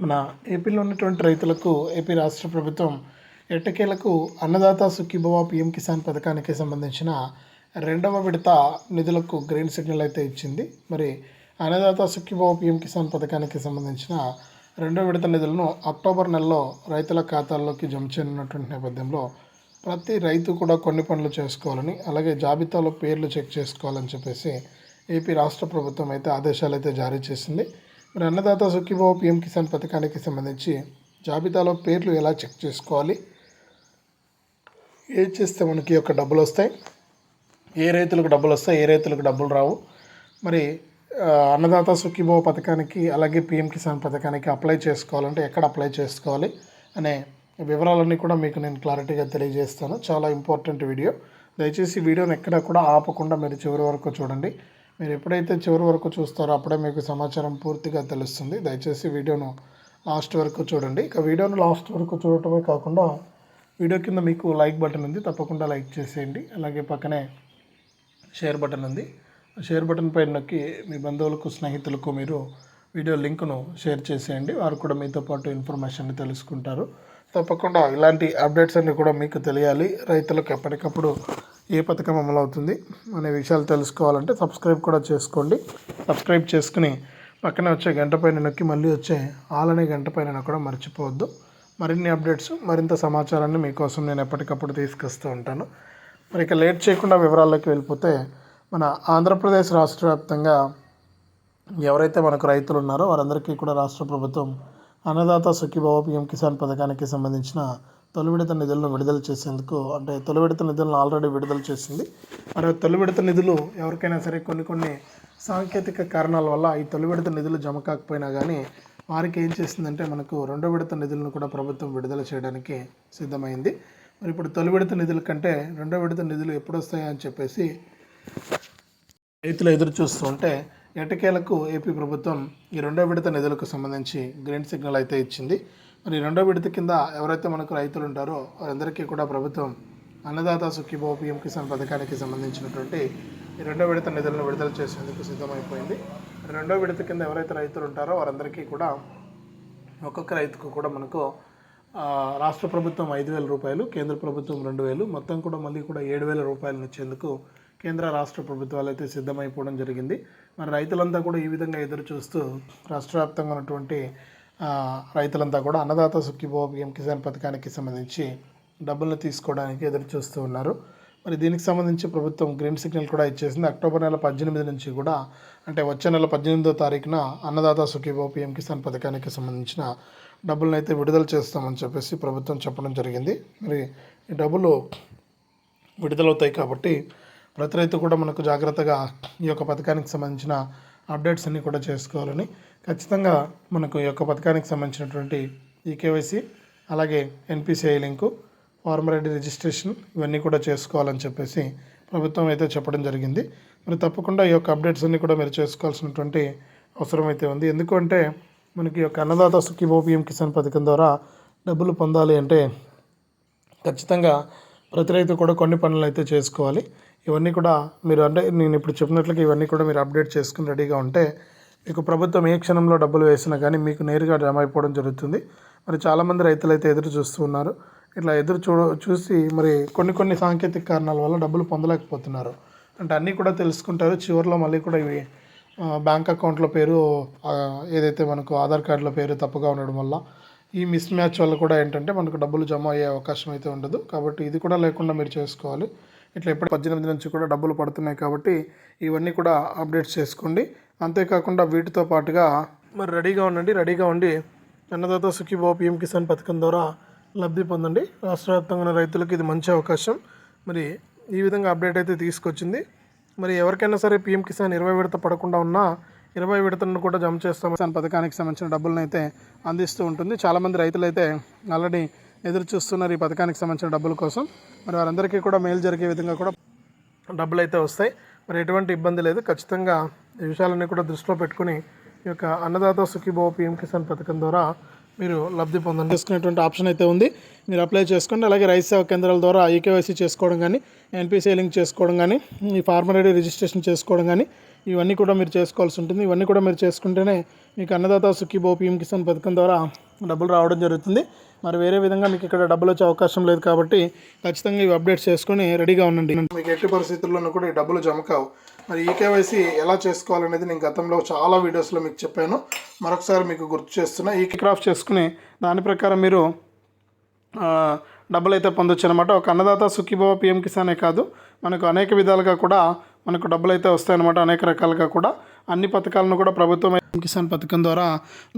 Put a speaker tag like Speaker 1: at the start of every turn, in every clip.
Speaker 1: మన ఏపీలో ఉన్నటువంటి రైతులకు ఏపీ రాష్ట్ర ప్రభుత్వం ఎట్టకేలకు అన్నదాత సుఖీభవ పిఎం కిసాన్ పథకానికి సంబంధించిన రెండవ విడత నిధులకు గ్రీన్ సిగ్నల్ అయితే ఇచ్చింది. మరి అన్నదాత సుఖీభవ పిఎం కిసాన్ పథకానికి సంబంధించిన రెండవ విడత నిధులను అక్టోబర్ నెలలో రైతుల ఖాతాల్లోకి జమ చేయనున్నటువంటి నేపథ్యంలో ప్రతి రైతు కూడా కొన్ని పనులు చేసుకోవాలని అలాగే జాబితాలో పేర్లు చెక్ చేసుకోవాలని చెప్పేసి ఏపీ రాష్ట్ర ప్రభుత్వం అయితే ఆదేశాలు అయితే జారీ చేసింది. మరి అన్నదాత సుఖీభావ పిఎం కిసాన్ పథకానికి సంబంధించి జాబితాలో పేర్లు ఎలా చెక్ చేసుకోవాలి? ఏ చేస్తే మనకి యొక్క డబ్బులు వస్తాయి? ఏ రైతులకు డబ్బులు వస్తాయి? ఏ రైతులకు డబ్బులు రావు? మరి అన్నదాత సుఖీభావ పథకానికి అలాగే పిఎం కిసాన్ పథకానికి అప్లై చేసుకోవాలంటే ఎక్కడ అప్లై చేసుకోవాలి? అనే వివరాలన్నీ కూడా మీకు నేను క్లారిటీగా తెలియజేస్తాను. చాలా ఇంపార్టెంట్ వీడియో. దయచేసి వీడియోని ఎక్కడ కూడా ఆపకుండా మీరు చివరి వరకు చూడండి. మీరు ఎప్పుడైతే చివరి వరకు చూస్తారో అప్పుడే మీకు సమాచారం పూర్తిగా తెలుస్తుంది. దయచేసి వీడియోను లాస్ట్ వరకు చూడండి. ఇక వీడియోను లాస్ట్ వరకు చూడటమే కాకుండా వీడియో కింద మీకు లైక్ బటన్ ఉంది. తప్పకుండా లైక్ చేసేయండి. అలాగే పక్కనే షేర్ బటన్ ఉంది. ఆ షేర్ బటన్ పైన నొక్కి మీ బంధువులకు స్నేహితులకు మీరు వీడియో లింక్ను షేర్ చేసేయండి. వారు కూడా మీతో పాటు ఇన్ఫర్మేషన్ తెలుసుకుంటారు. తప్పకుండా ఇలాంటి అప్డేట్స్ అన్నీ కూడా మీకు తెలియాలి. రైతులకు ఎప్పటికప్పుడు ఏ పథకం అమలు అవుతుంది అనే విషయాలు తెలుసుకోవాలంటే సబ్స్క్రైబ్ కూడా చేసుకోండి. సబ్స్క్రైబ్ చేసుకుని పక్కన వచ్చే గంట పైన నొక్కి మళ్ళీ వచ్చే ఆల్ అనే గంట పైన కూడా మర్చిపోవద్దు. మరిన్ని అప్డేట్స్ మరింత సమాచారాన్ని మీకోసం నేను ఎప్పటికప్పుడు తీసుకొస్తూ ఉంటాను. మరి ఇక లేట్ చేయకుండా వివరాల్లోకి వెళ్ళిపోతే మన ఆంధ్రప్రదేశ్ రాష్ట్ర వ్యాప్తంగా ఎవరైతే మనకు రైతులు ఉన్నారో వారందరికీ కూడా రాష్ట్ర ప్రభుత్వం అన్నదాత సుఖీభావ పిఎం కిసాన్ పథకానికి సంబంధించిన తొలి విడత నిధులను విడుదల చేసేందుకు అంటే తొలి విడత నిధులను ఆల్రెడీ విడుదల చేసింది. మరి తొలి విడత నిధులు ఎవరికైనా సరే కొన్ని కొన్ని సాంకేతిక కారణాల వల్ల ఈ తొలి విడత నిధులు జమ కాకపోయినా కానీ వారికి ఏం చేసిందంటే మనకు రెండో విడత నిధులను కూడా ప్రభుత్వం విడుదల చేయడానికి సిద్ధమైంది. మరి ఇప్పుడు తొలి విడత నిధుల కంటే రెండో విడత నిధులు ఎప్పుడు వస్తాయని చెప్పేసి రైతులు ఎదురు చూస్తుంటే ఎటకేలకు ఏపీ ప్రభుత్వం ఈ రెండో విడత నిధులకు సంబంధించి గ్రీన్ సిగ్నల్ అయితే ఇచ్చింది. మరి రెండో విడత కింద ఎవరైతే మనకు రైతులు ఉంటారో వారందరికీ కూడా ప్రభుత్వం అన్నదాత సుఖీభావ పిఎం కిసాన్ పథకానికి సంబంధించినటువంటి రెండో విడత నిధులను విడుదల చేసేందుకు సిద్ధమైపోయింది. రెండో విడత కింద ఎవరైతే రైతులు ఉంటారో వారందరికీ కూడా ఒక్కొక్క రైతుకు కూడా మనకు రాష్ట్ర ప్రభుత్వం ఐదు వేల రూపాయలు కేంద్ర ప్రభుత్వం రెండు వేలు మొత్తం కూడా మళ్ళీ కూడా ఏడు వేల రూపాయలను ఇచ్చేందుకు కేంద్ర రాష్ట్ర ప్రభుత్వాలు అయితే సిద్ధమైపోవడం జరిగింది. మరి రైతులంతా కూడా ఈ విధంగా ఎదురు చూస్తూ రాష్ట్ర వ్యాప్తంగా ఉన్నటువంటి రైతులంతా కూడా అన్నదాత సుఖీభో పిఎం కిసాన్ పథకానికి సంబంధించి డబ్బులను తీసుకోవడానికి ఎదురు చూస్తూ ఉన్నారు. మరి దీనికి సంబంధించి ప్రభుత్వం గ్రీన్ సిగ్నల్ కూడా ఇచ్చేసింది. అక్టోబర్ నెల పద్దెనిమిది నుంచి కూడా అంటే వచ్చే నెల పద్దెనిమిదో తారీఖున అన్నదాత సుఖీభో పిఎం కిసాన్ పథకానికి సంబంధించిన డబ్బులను అయితే విడుదల చేస్తామని చెప్పేసి ప్రభుత్వం చెప్పడం జరిగింది. మరి ఈ డబ్బులు విడుదలవుతాయి కాబట్టి ప్రతి రైతు కూడా మనకు జాగ్రత్తగా ఈ యొక్క పథకానికి సంబంధించిన అప్డేట్స్ అన్నీ కూడా చేసుకోవాలని ఖచ్చితంగా మనకు ఈ యొక్క పథకానికి సంబంధించినటువంటి ఈకేవైసీ అలాగే NPCI link farmer ID registration ఇవన్నీ కూడా చేసుకోవాలని చెప్పేసి ప్రభుత్వం అయితే చెప్పడం జరిగింది. మరి తప్పకుండా ఈ యొక్క అప్డేట్స్ అన్నీ కూడా మీరు చేసుకోవాల్సినటువంటి అవసరం అయితే ఉంది. ఎందుకంటే మనకి ఈ యొక్క అన్నదాత సుఖీభావ పిఎం కిసాన్ పథకం ద్వారా డబ్బులు పొందాలి అంటే ఖచ్చితంగా ప్రతి రైతు కూడా కొన్ని పనులు అయితే చేసుకోవాలి. ఇవన్నీ కూడా మీరు అంటే నేను ఇప్పుడు చెప్పినట్లుగా ఇవన్నీ కూడా మీరు అప్డేట్ చేసుకుని రెడీగా ఉంటే మీకు ప్రభుత్వం ఏ క్షణంలో డబ్బులు వేసినా కానీ మీకు నేరుగా జమ అయిపోవడం జరుగుతుంది. మరి చాలామంది రైతులు అయితే ఎదురు చూస్తూ ఉన్నారు. ఇట్లా ఎదురు చూ చూసి మరి కొన్ని కొన్ని సాంకేతిక కారణాల వల్ల డబ్బులు పొందలేకపోతున్నారు. అంటే అన్నీ కూడా తెలుసుకుంటారు. చివరిలో మళ్ళీ కూడా ఇవి బ్యాంక్ అకౌంట్లో పేరు ఏదైతే మనకు ఆధార్ కార్డులో పేరు తప్పుగా ఉండడం వల్ల ఈ మిస్ మ్యాచ్ వల్ల కూడా ఏంటంటే మనకు డబ్బులు జమ అయ్యే అవకాశం అయితే ఉండదు. కాబట్టి ఇది కూడా లేకుండా మీరు చేసుకోవాలి. ఇట్లా ఎప్పుడు పద్దెనిమిది నుంచి కూడా డబ్బులు పడుతున్నాయి కాబట్టి ఇవన్నీ కూడా అప్డేట్స్ చేసుకోండి. అంతేకాకుండా వీటితో పాటుగా మరి రెడీగా ఉండండి రెడీగా ఉండి అన్నదాత సుఖీభావ పిఎం కిసాన్ పథకం ద్వారా లబ్ధి పొందండి. రాష్ట్ర వ్యాప్తంగా ఉన్న రైతులకు ఇది మంచి అవకాశం. మరి ఈ విధంగా అప్డేట్ అయితే తీసుకొచ్చింది. మరి ఎవరికైనా సరే పిఎం కిసాన్ ఇరవై విడత పడకుండా ఉన్నా ఇరవై విడతలను కూడా జమ చేస్తాం కిసాన్ పథకానికి సంబంధించిన డబ్బులను అయితే అందిస్తూ ఉంటుంది. చాలామంది రైతులు అయితే ఆల్రెడీ ఎదురు చూస్తున్నారు ఈ పథకానికి సంబంధించిన డబ్బుల కోసం. మరి వారందరికీ కూడా మేలు జరిగే విధంగా కూడా డబ్బులు అయితే వస్తాయి. మరి ఎటువంటి ఇబ్బంది లేదు. ఖచ్చితంగా ఈ విషయాలన్నీ కూడా దృష్టిలో పెట్టుకుని ఈ యొక్క అన్నదాత సుఖీభావ పిఎం కిసాన్ పథకం ద్వారా మీరు లబ్ధి పొందండి. చేసుకునేటువంటి ఆప్షన్ అయితే ఉంది. మీరు అప్లై చేసుకోండి. అలాగే రైతు సేవా కేంద్రాల ద్వారా ఈకేవైసీ చేసుకోవడం కానీ ఎన్పిసిఐ లింక్ చేసుకోవడం కానీ ఈ ఫార్మర్ ఐడి రిజిస్ట్రేషన్ చేసుకోవడం కానీ ఇవన్నీ కూడా మీరు చేసుకోవాల్సి ఉంటుంది. ఇవన్నీ కూడా మీరు చేసుకుంటేనే మీకు అన్నదాత సుఖీభో పీఎం కిసాన్ పథకం ద్వారా డబ్బులు రావడం జరుగుతుంది. మరి వేరే విధంగా మీకు ఇక్కడ డబ్బులు వచ్చే అవకాశం లేదు కాబట్టి ఖచ్చితంగా ఇవి అప్డేట్స్ చేసుకొని రెడీగా ఉండండి. మీకు ఎట్టి పరిస్థితుల్లోనూ కూడా ఈ డబ్బులు జమ కావు. మరి ఈ కేవైసీ ఎలా చేసుకోవాలనేది నేను గతంలో చాలా వీడియోస్లో మీకు చెప్పాను. మరొకసారి మీకు గుర్తు చేస్తున్నా ఈ క్రాఫ్ట్ చేసుకుని దాని ప్రకారం మీరు డబ్బులు అయితే పొందొచ్చు అనమాట ఒక అన్నదాత సుఖీభవ పిఎం కిసానే కాదు. మనకు అనేక విధాలుగా కూడా మనకు డబ్బులు అయితే వస్తాయన్నమాట. అనేక రకాలుగా కూడా. అన్ని పథకాలను కూడా ప్రభుత్వం కిసాన్ పథకం ద్వారా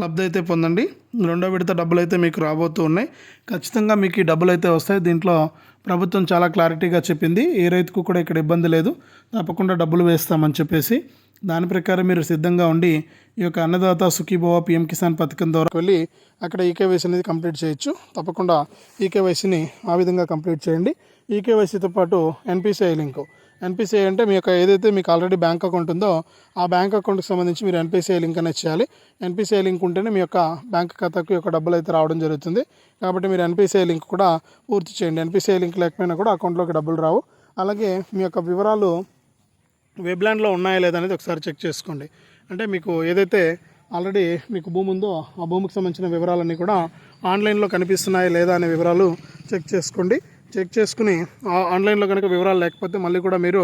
Speaker 1: లబ్ధి అయితే పొందండి. రెండో విడత డబ్బులు అయితే మీకు రాబోతూ ఉన్నాయి. ఖచ్చితంగా మీకు ఈ డబ్బులు అయితే వస్తాయి. దీంట్లో ప్రభుత్వం చాలా క్లారిటీగా చెప్పింది. ఏ రైతుకు కూడా ఇక్కడ ఇబ్బంది లేదు. తప్పకుండా డబ్బులు వేస్తామని చెప్పేసి దాని ప్రకారం మీరు సిద్ధంగా ఉండి ఈ యొక్క అన్నదాత సుఖీభవ పిఎం కిసాన్ పథకం ద్వారా వెళ్ళి అక్కడ ఈకేవైసీ అనేది కంప్లీట్ చేయొచ్చు. తప్పకుండా ఈకేవైసీని ఆ విధంగా కంప్లీట్ చేయండి. ఈకేవైసీతో పాటు ఎన్పిసిఐ లింక్. ఎన్పిసిఐ అంటే మీ యొక్క ఏదైతే మీకు ఆల్రెడీ బ్యాంక్ అకౌంట్ ఉందో ఆ బ్యాంక్ అకౌంట్కి సంబంధించి మీరు ఎన్పిసిఐ లింక్ అనేది చేయాలి. ఎన్పిసిఐ లింక్ ఉంటేనే మీ యొక్క బ్యాంక్ ఖాతాకు యొక్క డబ్బులు అయితే రావడం జరుగుతుంది. కాబట్టి మీరు ఎన్పిసిఐ లింక్ కూడా పూర్తి చేయండి. ఎన్పిసిఐ లింక్ లేకపోయినా కూడా అకౌంట్లోకి డబ్బులు రావు. అలాగే మీ యొక్క వివరాలు వెబ్లాండ్లో ఉన్నాయా లేదా అనేది ఒకసారి చెక్ చేసుకోండి. అంటే మీకు ఏదైతే ఆల్రెడీ మీకు భూమి ఉందో ఆ భూమికి సంబంధించిన వివరాలన్నీ కూడా ఆన్లైన్లో కనిపిస్తున్నాయా లేదా అనే వివరాలు చెక్ చేసుకోండి. చెక్ చేసుకుని ఆ ఆన్లైన్లో కనుక వివరాలు లేకపోతే మళ్ళీ కూడా మీరు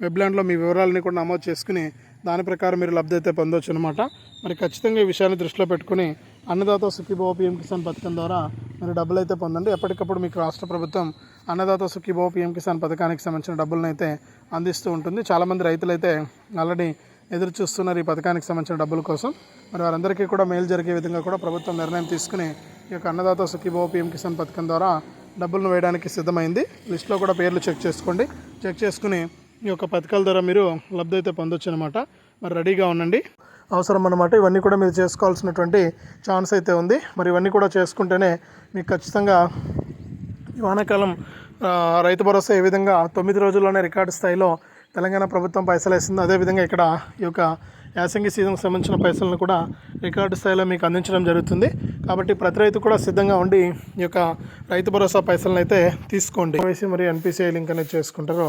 Speaker 1: వెబ్లాండ్లో మీ వివరాలని కూడా నమోదు చేసుకుని దాని ప్రకారం మీరు లబ్ధి అయితే పొందొచ్చు అనమాట మరి ఖచ్చితంగా ఈ విషయాన్ని దృష్టిలో పెట్టుకుని అన్నదాత సుఖీభావ పిఎం కిసాన్ పథకం ద్వారా మీరు డబ్బులు అయితే పొందండి. ఎప్పటికప్పుడు మీకు రాష్ట్ర ప్రభుత్వం అన్నదాత సుఖీభో పిఎం కిసాన్ పథకానికి సంబంధించిన డబ్బులను అయితే అందిస్తూ ఉంటుంది. చాలామంది రైతులు అయితే ఆల్రెడీ ఎదురు చూస్తున్నారు ఈ పథకానికి సంబంధించిన డబ్బుల కోసం. మరి వారందరికీ కూడా మేలు జరిగే విధంగా కూడా ప్రభుత్వం నిర్ణయం తీసుకుని ఈ యొక్క అన్నదాత సుఖీభో పిఎం కిసాన్ పథకం ద్వారా డబ్బులను వేయడానికి సిద్ధమైంది. లిస్ట్లో కూడా పేర్లు చెక్ చేసుకోండి. చెక్ చేసుకుని ఈ యొక్క పథకాల ద్వారా మీరు లబ్ధి అయితే పొందొచ్చు అనమాట మరి రెడీగా ఉండండి. అవసరం అన్నమాట. ఇవన్నీ కూడా మీరు చేసుకోవాల్సినటువంటి ఛాన్స్ అయితే ఉంది. మరి ఇవన్నీ కూడా చేసుకుంటేనే మీకు ఖచ్చితంగా ఈ వానాకాలం రైతు భరోసా ఏ విధంగా తొమ్మిది రోజుల్లోనే రికార్డు స్థాయిలో తెలంగాణ ప్రభుత్వం పైసలు వేసిందో అదేవిధంగా ఇక్కడ ఈ యొక్క యాసంగి సీజన్కి సంబంధించిన పైసలను కూడా రికార్డు స్థాయిలో మీకు అందించడం జరుగుతుంది. కాబట్టి ప్రతి రైతు కూడా సిద్ధంగా ఉండి ఈ యొక్క రైతు భరోసా పైసలను అయితే తీసుకోండి. వేసి మరియు ఎన్పిసిఐ లింక్ అనేది చేసుకుంటారో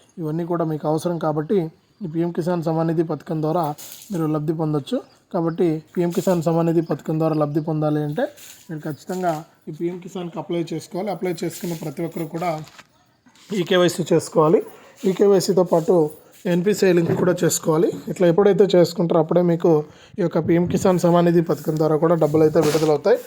Speaker 1: ఇవన్నీ కూడా మీకు అవసరం కాబట్టి ఈ పిఎం కిసాన్ సమానిధి పథకం ద్వారా మీరు లబ్ధి పొందొచ్చు. కాబట్టి పిఎం కిసాన్ సమానిధి పథకం ద్వారా లబ్ధి పొందాలి అంటే మీరు ఖచ్చితంగా ఈ పిఎం కిసాన్కి అప్లై చేసుకోవాలి. అప్లై చేసుకున్న ప్రతి ఒక్కరు కూడా ఈకేవైసీ చేసుకోవాలి. ఈకేవైసీతో పాటు ఎన్పిసిఐ లింక్ కూడా చేసుకోవాలి. ఇట్లా ఎప్పుడైతే చేసుకుంటారో అప్పుడే మీకు ఈ యొక్క పిఎం కిసాన్ సమానిధి పథకం ద్వారా కూడా డబ్బులు అయితే విడుదలవుతాయి.